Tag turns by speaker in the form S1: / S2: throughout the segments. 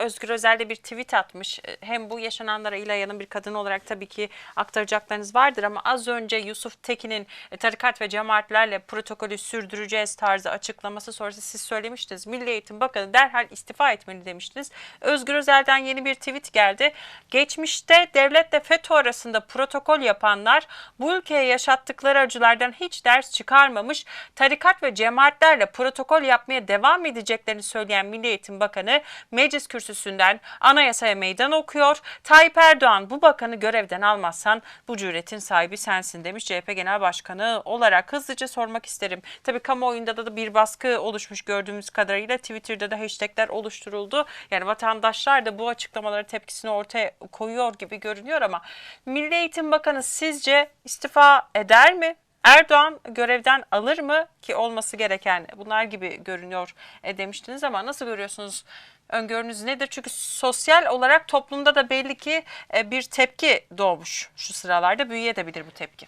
S1: Özgür Özel de bir tweet atmış. E, Hem bu yaşananlara İlayan'ın bir kadın olarak tabii ki aktaracaklarınız vardır ama az önce Yusuf Tekin'in e, tarikat ve cemaatlerle protokolü sürdüreceğiz tarzı açıklaması sonrası siz söylemiştiniz. Milli Eğitim Bakanı derhal istifa etmeli demiştiniz. Özgür Özel'den yeni bir tweet geldi. Geçmişte devletle FETÖ arasında protokol yapanlar bu ülkeye yaşattıkları acılardan hiç ders çıkarmamış, tarikat ve cemaatlerle protokol yapmaya devam edeceklerini söyleyen Milli Eğitim Bakanı meclis kürsüsünden anayasaya meydan okuyor. Tayyip Erdoğan bu bakanı görevden almazsan bu cüretin sahibi sensin demiş CHP Genel Başkanı olarak hızlıca sormak isterim. Tabii kamuoyunda da, bir baskı oluşmuş gördüğümüz kadarıyla Twitter'da da hashtagler oluşturuldu. Yani vatandaşlar da bu açıklamalara tepkisini ortaya koyuyor gibi görünüyor ama Milli Eğitim Bakanı sizce istifa eder mi? Erdoğan görevden alır mı ki olması gereken bunlar gibi görünüyor e, demiştiniz ama nasıl görüyorsunuz? Öngörünüz nedir? Çünkü sosyal olarak toplumda da belli ki e, bir tepki doğmuş şu sıralarda büyüyebilir bu tepki.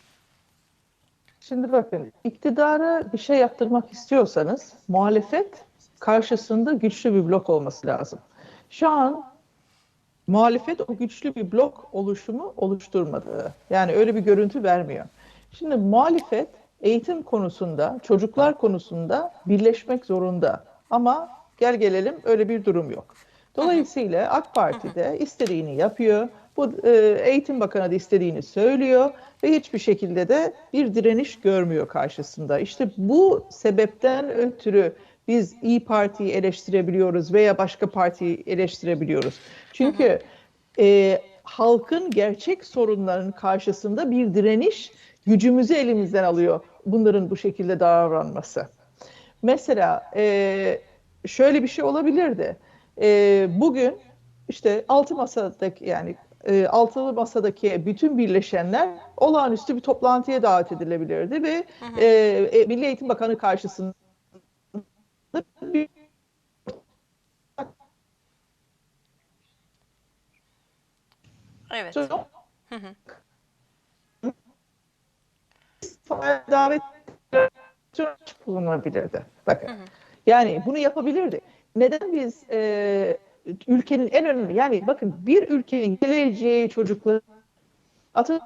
S2: Şimdi bakın iktidara bir şey yaptırmak istiyorsanız muhalefet karşısında güçlü bir blok olması lazım. Şu an muhalefet o güçlü bir blok oluşumu oluşturmadı. Yani öyle bir görüntü vermiyor. Şimdi muhalefet eğitim konusunda, çocuklar konusunda birleşmek zorunda. Ama gel gelelim öyle bir durum yok. Dolayısıyla AK Parti'de istediğini yapıyor. Bu e, Eğitim Bakanı da istediğini söylüyor ve hiçbir şekilde de bir direniş görmüyor karşısında. İşte bu sebepten ötürü biz İyi Parti'yi eleştirebiliyoruz veya başka partiyi eleştirebiliyoruz. Çünkü e, halkın gerçek sorunlarının karşısında bir direniş gücümüzü elimizden alıyor bunların bu şekilde davranması. Mesela e, şöyle bir şey olabilirdi. E, bugün işte altı masadaki yani e, altılı masadaki bütün birleşenler olağanüstü bir toplantıya davet edilebilirdi ve e, e, Milli Eğitim Bakanı karşısında bir
S1: Evet.
S2: Davet bulunabilirdi. Bakın. Yani bunu yapabilirdi. Neden biz e, ülkenin en önemli yani bakın bir ülkenin geleceği çocukları atın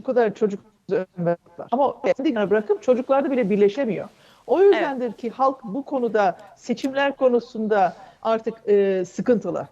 S2: bu kadar çocuk. Ama kendine bırakıp çocuklarda bile birleşemiyor. O yüzdendir ki halk bu konuda seçimler konusunda artık e, sıkıntılı.